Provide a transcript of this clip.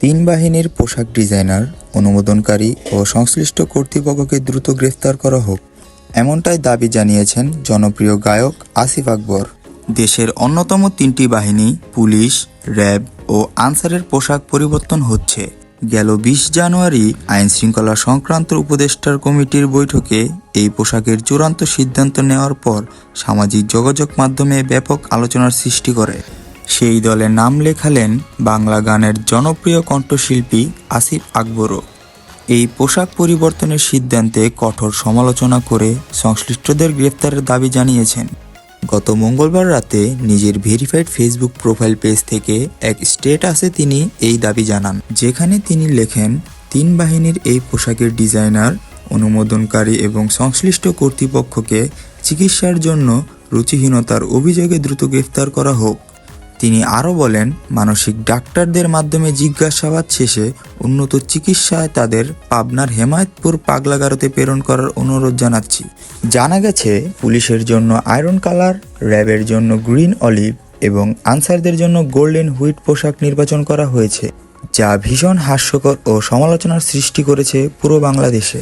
তিন বাহিনীর পোশাক ডিজাইনার, অনুমোদনকারী ও সংশ্লিষ্ট কর্তৃপক্ষকে দ্রুত গ্রেফতার করা হোক। এমনটাই দাবি জানিয়েছেন জনপ্রিয় গায়ক আসিফ আকবর। দেশের অন্যতম তিনটি বাহিনী, পুলিশ, র্যাব ও আনসারের পোশাক পরিবর্তন হচ্ছে। গেল বিশ জানুয়ারি আইন শৃঙ্খলা সংক্রান্ত উপদেষ্টার কমিটির বৈঠকে এই পোশাকের চূড়ান্ত সিদ্ধান্ত নেওয়ার পর সামাজিক যোগাযোগ মাধ্যমে ব্যাপক আলোচনার সৃষ্টি করে। সেই দলে নাম লেখালেন বাংলা গানের জনপ্রিয় কণ্ঠশিল্পী আসিফ আকবরও। এই পোশাক পরিবর্তনের সিদ্ধান্তে কঠোর সমালোচনা করে সংশ্লিষ্টদের গ্রেফতারের দাবি জানিয়েছেন। গত মঙ্গলবার রাতে নিজের ভেরিফাইড ফেসবুক প্রোফাইল পেজ থেকে এক স্টেটাসে তিনি এই দাবি জানান, যেখানে তিনি লেখেন, তিন বাহিনীর এই পোশাকের ডিজাইনার, অনুমোদনকারী এবং সংশ্লিষ্ট কর্তৃপক্ষকে চিকিৎসার জন্য রুচিহীনতার অভিযোগে দ্রুত গ্রেফতার করা হোক। তিনি আরও বলেন, মানসিক ডাক্তারদের মাধ্যমে জিজ্ঞাসাবাদ শেষে উন্নত চিকিৎসায় তাদের পাবনার হেমায়তপুর পাগলাগারতে প্রেরণ করার অনুরোধ জানাচ্ছি। জানা গেছে, পুলিশের জন্য আয়রন কালার, র্যাবের জন্য গ্রিন অলিভ এবং আনসারদের জন্য গোল্ডেন হুইট পোশাক নির্বাচন করা হয়েছে, যা ভীষণ হাস্যকর ও সমালোচনার সৃষ্টি করেছে পুরো বাংলাদেশে।